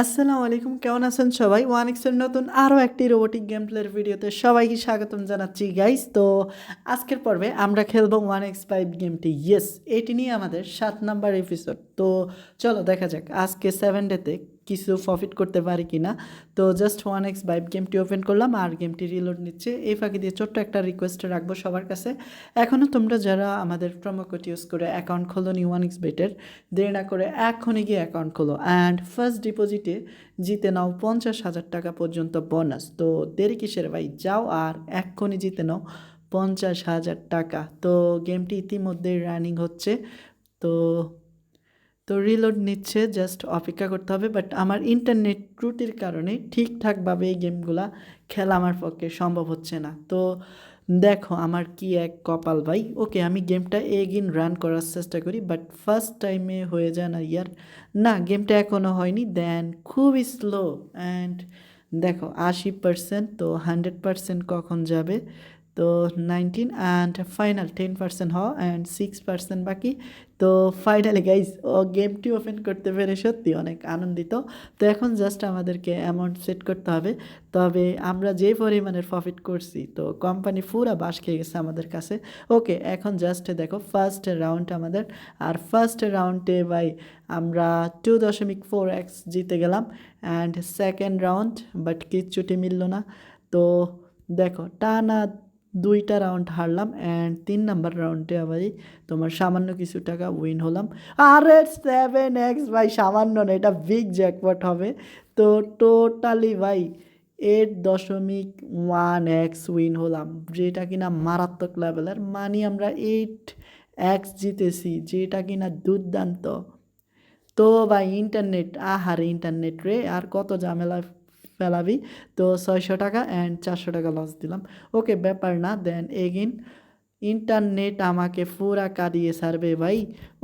আসসালামু আলাইকুম, কেমন আছেন সবাই? ওয়ান এক্সের নতুন আরও একটি রোবোটিক গেম প্লের ভিডিওতে সবাইকে স্বাগতম জানাচ্ছি গাইস তো আজকের পর্বে আমরা খেলব ওয়ান এক্স ফাইভ গেমটি ইয়েস এটি নিয়ে আমাদের সাত নাম্বার এপিসোড তো চলো দেখা যাক, আজকে সেভেন ডেতে কিছু প্রফিট করতে পারি কি না তো জাস্ট ওয়ান এক্স ফাইভ গেমটি ওপেন করলাম আর গেমটি রিলোড নিচ্ছে। এই ফাঁকি দিয়ে ছোট্ট একটা রিকোয়েস্ট রাখব সবার কাছে। এখনও তোমরা যারা আমাদের প্রোমো কোড ইউজ করে অ্যাকাউন্ট খোলো নি ওয়ান এক্স বেটের দেরি না করে এখনই গিয়ে অ্যাকাউন্ট খোলো। অ্যান্ড ফার্স্ট ডিপোজিটে জিতে নাও পঞ্চাশ হাজার টাকা পর্যন্ত বোনাস তো দেরি কিসের ভাই? যাও আর এক্ষুনি জিতে নাও পঞ্চাশ হাজার টাকা। তো গেমটি ইতিমধ্যে রানিং হচ্ছে। তো তো রিলোড নিচ্ছে জাস্ট অপেক্ষা করতে হবে বাট আমার ইন্টারনেট ত্রুটির কারণে ঠিকঠাকভাবে এই গেমগুলা খেলা আমার পক্ষে সম্ভব হচ্ছে না। তো দেখো আমার কি এক কপাল ভাই। ওকে আমি গেমটা এগিন রান করার চেষ্টা করি বাট ফার্স্ট টাইমে হয়ে যায় না ইয়ার। না, গেমটা এখনও হয়নি দেন খুবই স্লো অ্যান্ড দেখো আশি পার্সেন্ট তো হান্ড্রেড পার্সেন্ট কখন যাবে? তো nineteen and final ten percent হওয়া অ্যান্ড সিক্স পার্সেন্ট বাকি। তো ফাইনালি গাইজ ও গেমটি ওপেন করতে পেরে সত্যি অনেক আনন্দিত। তো এখন জাস্ট আমাদেরকে অ্যামাউন্ট সেট করতে হবে। তবে আমরা যে পরিমাণের প্রফিট করছি, তো কোম্পানি পুরা বাস খেয়ে গেছে আমাদের কাছে। ওকে এখন জাস্ট দেখো ফার্স্ট রাউন্ড আমাদের। আর ফার্স্ট রাউন্ডে ভাই, আমরা টু দশমিক ফোর এক্স জিতে গেলাম। অ্যান্ড সেকেন্ড রাউন্ড বাট কিচ্ছুটি মিলল না। তো দেখো, টানা দুইটা রাউন্ড হারলাম অ্যান্ড তিন নাম্বার রাউন্ডে আবারই তোমার সামান্য কিছু টাকা উইন হলাম। আরে সেভেন এক্স ভাই, সামান্য না, এটা বিগ জ্যাকপট হবে। তো টোটালি ভাই এইট দশমিক ওয়ান এক্স উইন হলাম, যেটা কিনা মারাত্মক লেভেলের মানি আমরা এইট এক্স জিতেছি, যেটা কিনা দুর্দান্ত। তো ভাই ইন্টারনেট আহারে ইন্টারনেট রে, আর কত ঝামেলা ফেলাবি। তো ছয়শো টাকা অ্যান্ড চারশো টাকা লস দিলাম। ওকে ব্যাপার না দেন এগিন ইন্টারনেট আমাকে পুরা কাঁদিয়ে সারবে ভাই।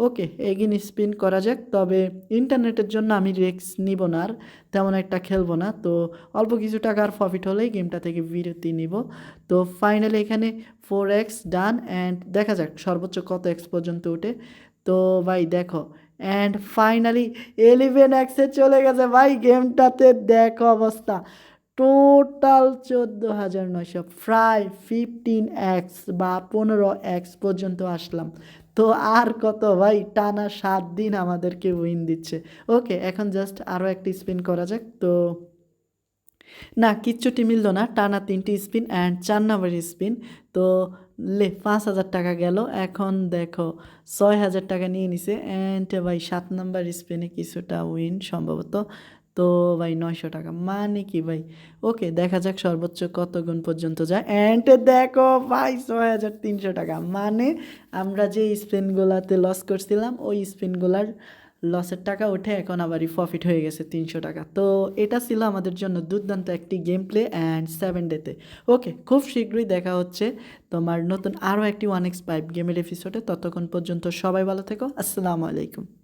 ওকে এগিন স্পিন করা যাক, তবে ইন্টারনেটের জন্য আমি রিক্স নিব না আর, তেমন একটা খেলব না। তো অল্প কিছু টাকার প্রফিট হলেই গেমটা থেকে বিরতি নিব। তো ফাইনালি এখানে ফোর এক্স ডান অ্যান্ড দেখা যাক সর্বোচ্চ কত এক্স পর্যন্ত উঠে। তো ভাই, দেখো অ্যান্ড ফাইনালি এলিভেন এক্সে চলে গেছে। ভাই গেমটাতে দেখো অবস্থা। টোটাল চোদ্দ হাজার নয়শো প্রায় ফিফটিন এক্স বা পনেরো এক্স পর্যন্ত আসলাম। তো আর কত ভাই, টানা সাত দিন আমাদেরকে উইন দিচ্ছে। ওকে এখন জাস্ট আরও একটি স্পিন করা যাক। তো না, কিচ্ছুটি মিলল না। টানা তিনটি স্পিন অ্যান্ড চার নম্বর স্পিন তো লে, পাঁচ হাজার টাকা গেল। এখন দেখো, ছয় হাজার টাকা নিয়ে নিছে। অ্যান্ড ভাই, সাত নাম্বার স্পিনে কিছুটা উইন সম্ভবত। তো ভাই, নয়শো টাকা। মানে কি ভাই? ওকে, দেখা যাক সর্বোচ্চ কত গুণ পর্যন্ত যায়। অ্যান্ড দেখো ভাই, ছয় হাজার তিনশো টাকা। মানে আমরা যে স্পিনগুলাতে লস করছিলাম, ওই স্পিনগুলার লসের টাকা উঠে এখন আবারই প্রফিট হয়ে গেছে তিনশো টাকা। তো এটা ছিল আমাদের জন্য দুর্দান্ত একটি গেম প্লে অ্যান্ড সেভেন ডেতে ওকে খুব শীঘ্রই দেখা হচ্ছে তোমার নতুন আরও একটি ওয়ান এক্স পাইপ গেমের এপিসোডে ততক্ষণ পর্যন্ত সবাই ভালো থেকো। আসসালামু আলাইকুম।